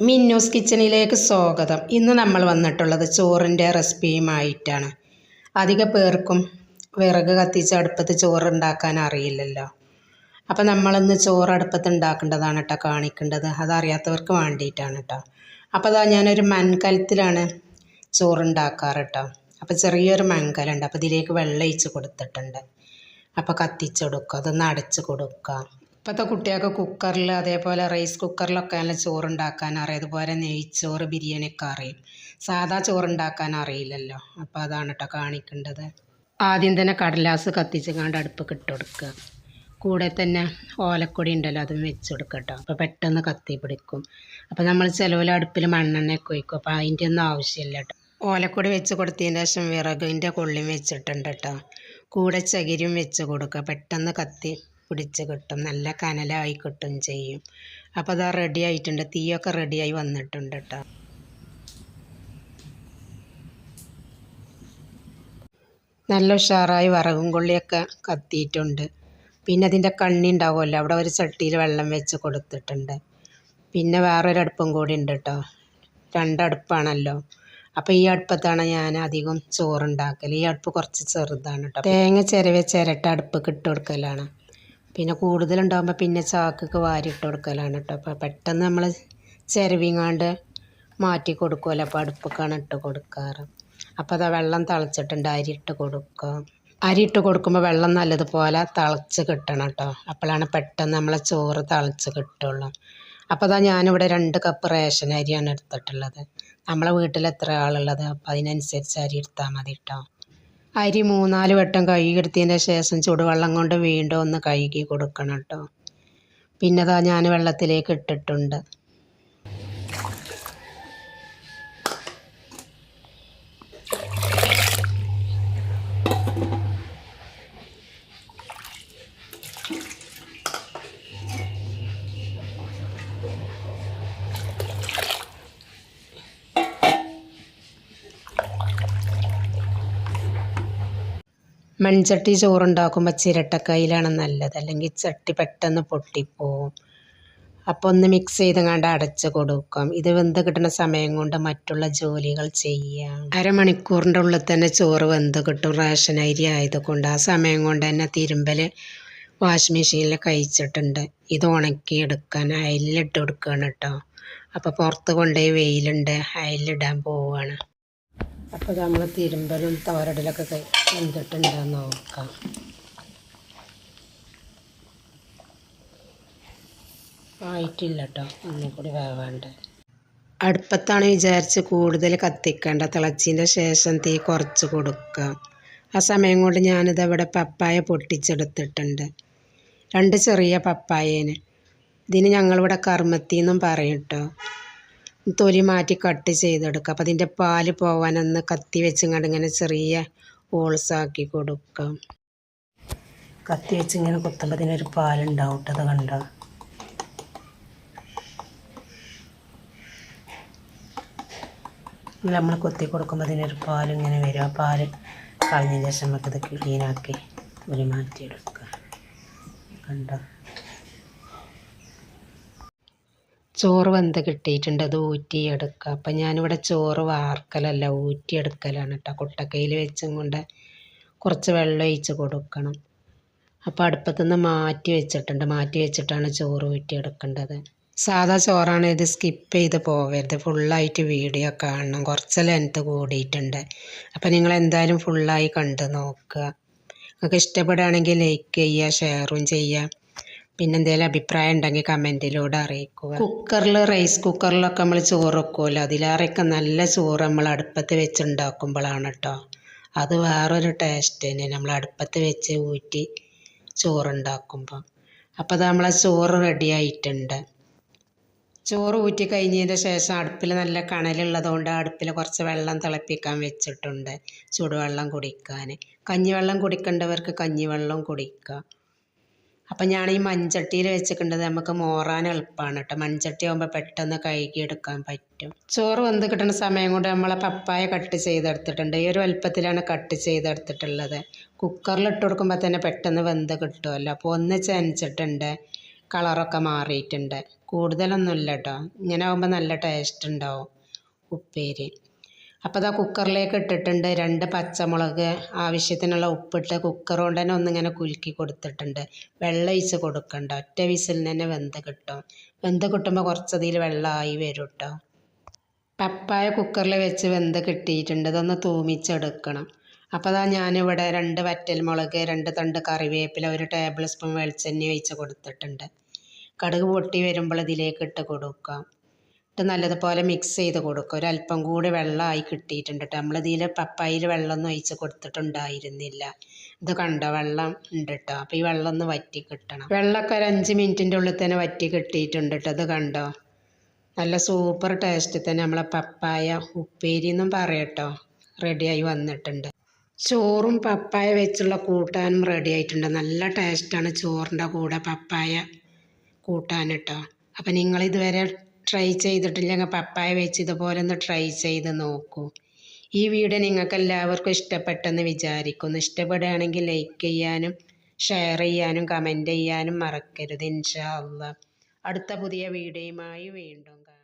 മിന്നൂസ് കിച്ചണിലേക്ക് സ്വാഗതം. ഇന്ന് നമ്മൾ വന്നിട്ടുള്ളത് ചോറിന്റെ റെസിപ്പിയുമായിട്ടാണ്. അധിക പേർക്കും വിറക് കത്തിച്ച് അടുപ്പത്ത് ചോറ് ഉണ്ടാക്കാൻ അറിയില്ലല്ലോ. അപ്പോൾ നമ്മളിന്ന് ചോറ് അടുപ്പത്ത് ഉണ്ടാക്കേണ്ടതാണ് കേട്ടോ കാണിക്കേണ്ടത്. അതറിയാത്തവർക്ക് വേണ്ടിയിട്ടാണ് കേട്ടോ. അപ്പോൾ അതാ ഞാനൊരു മൺകലത്തിലാണ് ചോറ് ഉണ്ടാക്കാറ് കേട്ടോ. അപ്പോൾ ചെറിയൊരു മൺകലുണ്ട് അപ്പോൾ ഇതിലേക്ക് വെള്ളം ഒഴിച്ച് കൊടുത്തിട്ടുണ്ട്. അപ്പോൾ കത്തിച്ച് കൊടുക്കുക അതൊന്ന് അടച്ച് കൊടുക്കുക. ഇപ്പോഴത്തെ കുട്ടികൾക്ക് കുക്കറിൽ അതേപോലെ റൈസ് കുക്കറിലൊക്കെ നല്ല ചോറ് ഉണ്ടാക്കാൻ അറിയാം. അതുപോലെ നെയ്ച്ചോറ് ബിരിയാണിയൊക്കെ അറിയും. സാധാ ചോറുണ്ടാക്കാൻ അറിയില്ലല്ലോ. അപ്പോൾ അതാണ് കേട്ടോ കാണിക്കേണ്ടത്. ആദ്യം തന്നെ കടലാസ് കത്തിച്ച് കണ്ട് അടുപ്പ് കിട്ടൊടുക്കുക കൂടെ തന്നെ ഓലക്കൊടി ഉണ്ടല്ലോ അതും വെച്ച് കൊടുക്കുക കേട്ടോ അപ്പോൾ പെട്ടെന്ന് കത്തി പിടിക്കും. അപ്പോൾ നമ്മൾ ചിലവിൽ അടുപ്പിൽ മണ്ണെണ്ണയൊക്കെ ഒഴിക്കും. അപ്പോൾ അതിന്റെ ഒന്നും ആവശ്യമില്ല കേട്ടോ ഓലക്കൊടി വെച്ച് കൊടുത്തതിന് ശേഷം വിറകിന്റെ കൊള്ളിയും വെച്ചിട്ടുണ്ട് കേട്ടോ കൂടെ ചകിരിയും വെച്ച് കൊടുക്കുക. പെട്ടെന്ന് കത്തി പിടിച്ച് കിട്ടും. നല്ല കനലായി കിട്ടും ചെയ്യും. അപ്പോൾ അതാ റെഡി ആയിട്ടുണ്ട്. തീയൊക്കെ റെഡിയായി വന്നിട്ടുണ്ട് കേട്ടോ നല്ല ഉഷാറായി വറകും കൊള്ളിയൊക്കെ കത്തിയിട്ടുണ്ട്. പിന്നെ അതിന്റെ കണ്ണി ഉണ്ടാവുമല്ലോ. അവിടെ ഒരു ചട്ടിയിൽ വെള്ളം വെച്ച് കൊടുത്തിട്ടുണ്ട്. പിന്നെ വേറൊരു അടുപ്പും കൂടി ഉണ്ട് കേട്ടോ രണ്ടടുപ്പാണല്ലോ. അപ്പോൾ ഈ അടുപ്പത്താണ് ഞാൻ അധികം ചോറുണ്ടാക്കൽ ഈ അടുപ്പ് കുറച്ച് ചെറുതാണ് കേട്ടോ തേങ്ങ ചിരവ ചിരട്ട അടുപ്പ് ഇട്ട് കൊടുക്കലാണ്. പിന്നെ കൂടുതലുണ്ടാകുമ്പോൾ പിന്നെ ചാക്കൊക്കെ വാരി ഇട്ട് കൊടുക്കലാണ് കേട്ടോ അപ്പോൾ പെട്ടെന്ന് നമ്മൾ ചിരവിങ്ങാണ്ട് മാറ്റി കൊടുക്കുമല്ലോ അപ്പോൾ അടുപ്പൊക്കെയാണ് ഇട്ട് കൊടുക്കാറ്. അപ്പോൾ അതാ വെള്ളം തിളച്ചിട്ടുണ്ട്. അരി ഇട്ട് കൊടുക്കുക. അരി ഇട്ട് കൊടുക്കുമ്പോൾ വെള്ളം നല്ലതുപോലെ തിളച്ച് കിട്ടണം കേട്ടോ അപ്പോഴാണ് പെട്ടെന്ന് നമ്മളെ ചോറ് തിളച്ച് കിട്ടുള്ളൂ. അപ്പോൾ അതാ ഞാനിവിടെ രണ്ട് കപ്പ് റേഷൻ അരിയാണ് എടുത്തിട്ടുള്ളത്. നമ്മളെ വീട്ടിൽ എത്ര ആളുള്ളത്? അപ്പോൾ അതിനനുസരിച്ച് അരി എടുത്താൽ മതി കേട്ടോ അരി മൂന്നാൽ വട്ടം കഴുകിയെടുത്തതിന്റെ ശേഷം ചൂടുവെള്ളം കൊണ്ട് വീണ്ടും ഒന്ന് കഴുകി കൊടുക്കണം കേട്ടോ പിന്നെ അതാ ഞാൻ വെള്ളത്തിലേക്ക് ഇട്ടിട്ടുണ്ട്. മൺചട്ടി ചോറുണ്ടാക്കുമ്പോൾ ചിരട്ടക്കൈയിലാണ് നല്ലത്. അല്ലെങ്കിൽ ചട്ടി പെട്ടെന്ന് പൊട്ടിപ്പോവും. അപ്പോൾ ഒന്ന് മിക്സ് ചെയ്തങ്ങാണ്ട് അടച്ച് കൊടുക്കാം. ഇത് വെന്ത് കിട്ടുന്ന സമയം കൊണ്ട് മറ്റുള്ള ജോലികൾ ചെയ്യാം. അരമണിക്കൂറിന്റെ ഉള്ളിൽ തന്നെ ചോറ് വെന്ത് കിട്ടും. റേഷൻ അരി ആയതുകൊണ്ട് ആ സമയം കൊണ്ട് തന്നെ തിരുമ്പൽ വാഷിംഗ് മെഷീനിൽ കഴിച്ചിട്ടുണ്ട്. ഇത് ഉണക്കി എടുക്കാൻ അയലിലിട്ട് കൊടുക്കുകയാണ് കേട്ടോ അപ്പോൾ പുറത്ത് കൊണ്ടുപോയി വെയിലുണ്ട്. അയലിലിടാൻ പോവുകയാണ് അപ്പോൾ നമ്മൾ തിരുമ്പലും തോരടലൊക്കെ കൈ എന്തിട്ടുണ്ടെന്ന് നോക്കാം. ആയിട്ടില്ല കേട്ടോ ഒന്നും കൂടി വേവാണ്ട്. അടുപ്പത്താണ് വിചാരിച്ച് കൂടുതൽ കത്തിക്കേണ്ട. തിളച്ചതിന്റെ ശേഷം തീ കുറച്ച് കൊടുക്കുക ആ സമയം കൊണ്ട് ഞാനിത് പപ്പായ പൊട്ടിച്ചെടുത്തിട്ടുണ്ട്. രണ്ട് ചെറിയ പപ്പായേന്. ഇതിന് ഞങ്ങളിവിടെ കർമ്മത്തി എന്നും പറയും കേട്ടോ തൊലി മാറ്റി കട്ട് ചെയ്തെടുക്കുക. അപ്പോൾ അതിന്റെ പാൽ പോവാനൊന്ന് കത്തി വെച്ചിങ്ങോട്ട് ഇങ്ങനെ ചെറിയ ഹോൾസാക്കി കൊടുക്കാം കത്തി വെച്ച് ഇങ്ങനെ കുത്തുമ്പോൾ ഇതിനൊരു പാലുണ്ടാവും അത് കണ്ടോ? നമ്മൾ കൊത്തി കൊടുക്കുമ്പോൾ അതിനൊരു പാലിങ്ങനെ വരും. ആ പാൽ കളഞ്ഞതിന് ശേഷം നമുക്കിത് ക്ലീനാക്കി ഒരു മാറ്റിയെടുക്കുക. കണ്ടോ? ചോറ് വെന്ത് കിട്ടിയിട്ടുണ്ട്. അത് ഊറ്റിയെടുക്കുക. അപ്പം ഞാനിവിടെ ചോറ് വാർക്കലല്ല ഊറ്റിയെടുക്കലാണ് കേട്ടോ കുട്ടക്കയിൽ വെച്ചും കൊണ്ട് കുറച്ച് വെള്ളം ഒഴിച്ച് കൊടുക്കണം. അപ്പോൾ അടുപ്പത്തുനിന്ന് മാറ്റി വെച്ചിട്ടുണ്ട്. മാറ്റി വെച്ചിട്ടാണ് ചോറ് ഊറ്റിയെടുക്കേണ്ടത്. സാധാ ചോറാണ് ഇത് സ്കിപ്പ് ചെയ്ത് പോകരുത് ഫുള്ളായിട്ട് വീഡിയോ കാണണം. കുറച്ച് ലെങ്ത്ത് കൂടിയിട്ടുണ്ട്. അപ്പോൾ നിങ്ങൾ എന്തായാലും ഫുള്ളായി കണ്ട് നോക്കുക. നിങ്ങൾക്ക് ഇഷ്ടപ്പെടുകയാണെങ്കിൽ ലൈക്ക് ചെയ്യുക ഷെയറും ചെയ്യുക. പിന്നെ എന്തെങ്കിലും അഭിപ്രായം ഉണ്ടെങ്കിൽ കമന്റിലൂടെ അറിയിക്കുക. കുക്കറിൽ റൈസ് കുക്കറിലൊക്കെ നമ്മൾ ചോറ് വെക്കുമല്ലോ അതിലേറെയൊക്കെ നല്ല ചോറ് നമ്മൾ അടുപ്പത്ത് വെച്ച് ഉണ്ടാക്കുമ്പോഴാണ് കേട്ടോ അത് വേറൊരു ടേസ്റ്റ് തന്നെ നമ്മൾ അടുപ്പത്ത് വെച്ച് ഊറ്റി ചോറുണ്ടാക്കുമ്പോൾ അപ്പോൾ അത് നമ്മളെ ചോറ് റെഡി ആയിട്ടുണ്ട്. ചോറ് ഊറ്റി കഴിഞ്ഞതിന്റെ ശേഷം അടുപ്പിൽ നല്ല കണലുള്ളതുകൊണ്ട് അടുപ്പിൽ കുറച്ച് വെള്ളം തിളപ്പിക്കാൻ വെച്ചിട്ടുണ്ട്. ചൂടുവെള്ളം കുടിക്കാൻ കഞ്ഞിവെള്ളം കുടിക്കേണ്ടവർക്ക് കഞ്ഞിവെള്ളം കുടിക്കുക അപ്പം ഞാൻ ഈ മൺചട്ടിയിൽ വെച്ചിട്ടുണ്ടത് നമുക്ക് മോറാൻ എളുപ്പമാണ് കേട്ടോ. മൺചട്ടി ആകുമ്പോൾ പെട്ടെന്ന് കഴുകിയെടുക്കാൻ പറ്റും. ചോറ് വെന്ത് കിട്ടുന്ന സമയം കൊണ്ട് നമ്മളെ പപ്പായ കട്ട് ചെയ്തെടുത്തിട്ടുണ്ട്. ഈ ഒരു വലുപ്പത്തിലാണ് കട്ട് ചെയ്തെടുത്തിട്ടുള്ളത്. കുക്കറിൽ ഇട്ട് കൊടുക്കുമ്പോൾ തന്നെ പെട്ടെന്ന് വെന്ത് കിട്ടുമല്ലോ അപ്പോൾ ഒന്ന് ചെനച്ചിട്ടുണ്ട്. കളറൊക്കെ മാറിയിട്ടുണ്ട്. കൂടുതലൊന്നുമില്ല കേട്ടോ. ഇങ്ങനെ ആകുമ്പോൾ നല്ല ടേസ്റ്റ് ഉണ്ടാവും ഉപ്പേരി. അപ്പോൾ അതാ കുക്കറിലേക്ക് ഇട്ടിട്ടുണ്ട് രണ്ട് പച്ചമുളക് ആവശ്യത്തിനുള്ള ഉപ്പിട്ട് കുക്കർ കൊണ്ട് തന്നെ ഒന്നിങ്ങനെ കുലുക്കി കൊടുത്തിട്ടുണ്ട്. വെള്ളം ഒഴിച്ച് കൊടുക്കണ്ട. ഒറ്റ വിസിലിന് തന്നെ വെന്ത് കിട്ടും. വെന്ത് കിട്ടുമ്പോൾ കുറച്ചതിൽ വെള്ളമായി വരും കേട്ടോ പപ്പായ കുക്കറിൽ വെച്ച് വെന്ത് കിട്ടിയിട്ടുണ്ട്. ഇതൊന്ന് തൂമിച്ചെടുക്കണം. അപ്പോൾ അതാ ഞാനിവിടെ രണ്ട് വറ്റൽ മുളക് രണ്ട് തണ്ട് കറിവേപ്പില ഒരു ടേബിൾ സ്പൂൺ വെളിച്ചെണ്ണ ഒഴിച്ച് കൊടുത്തിട്ടുണ്ട്. കടുക് പൊട്ടി വരുമ്പോൾ ഇതിലേക്ക് ഇട്ട് കൊടുക്കാം. ഇട്ട് നല്ലതുപോലെ മിക്സ് ചെയ്ത് കൊടുക്കുക. ഒരല്പം കൂടി വെള്ളമായി കിട്ടിയിട്ടുണ്ട് കേട്ടോ നമ്മളിതിൽ പപ്പായിൽ വെള്ളമൊന്നും ഒഴിച്ച് കൊടുത്തിട്ടുണ്ടായിരുന്നില്ല. ഇത് കണ്ടോ വെള്ളം ഉണ്ട് കേട്ടോ അപ്പോൾ ഈ വെള്ളം ഒന്ന് വറ്റി കിട്ടണം. വെള്ളമൊക്കെ ഒരു അഞ്ച് മിനിറ്റിന്റെ ഉള്ളിൽ തന്നെ വറ്റി കിട്ടിയിട്ടുണ്ട് കേട്ടോ ഇത് കണ്ടോ? നല്ല സൂപ്പർ ടേസ്റ്റ് തന്നെ നമ്മളെ പപ്പായ ഉപ്പേരി എന്നും പറയട്ടോ റെഡിയായി വന്നിട്ടുണ്ട്. ചോറും പപ്പായ വെച്ചുള്ള കൂട്ടാനും റെഡി ആയിട്ടുണ്ട്. നല്ല ടേസ്റ്റാണ് ചോറിന്റെ കൂടെ പപ്പായ കൂട്ടാൻ കേട്ടോ അപ്പം നിങ്ങളിതുവരെ ട്രൈ ചെയ്തിട്ടില്ലെങ്കിൽ പപ്പായ വെച്ച് ഇതുപോലെ ഒന്ന് ട്രൈ ചെയ്ത് നോക്കൂ. ഈ വീഡിയോ നിങ്ങൾക്ക് എല്ലാവർക്കും ഇഷ്ടപ്പെട്ടെന്ന് വിചാരിക്കുന്നു. ഇഷ്ടപ്പെടുകയാണെങ്കിൽ ലൈക്ക് ചെയ്യാനും ഷെയർ ചെയ്യാനും കമന്റ് ചെയ്യാനും മറക്കരുത്. ഇൻഷാ അള്ളാ. അടുത്ത പുതിയ വീഡിയോയുമായി വീണ്ടും കാണാം.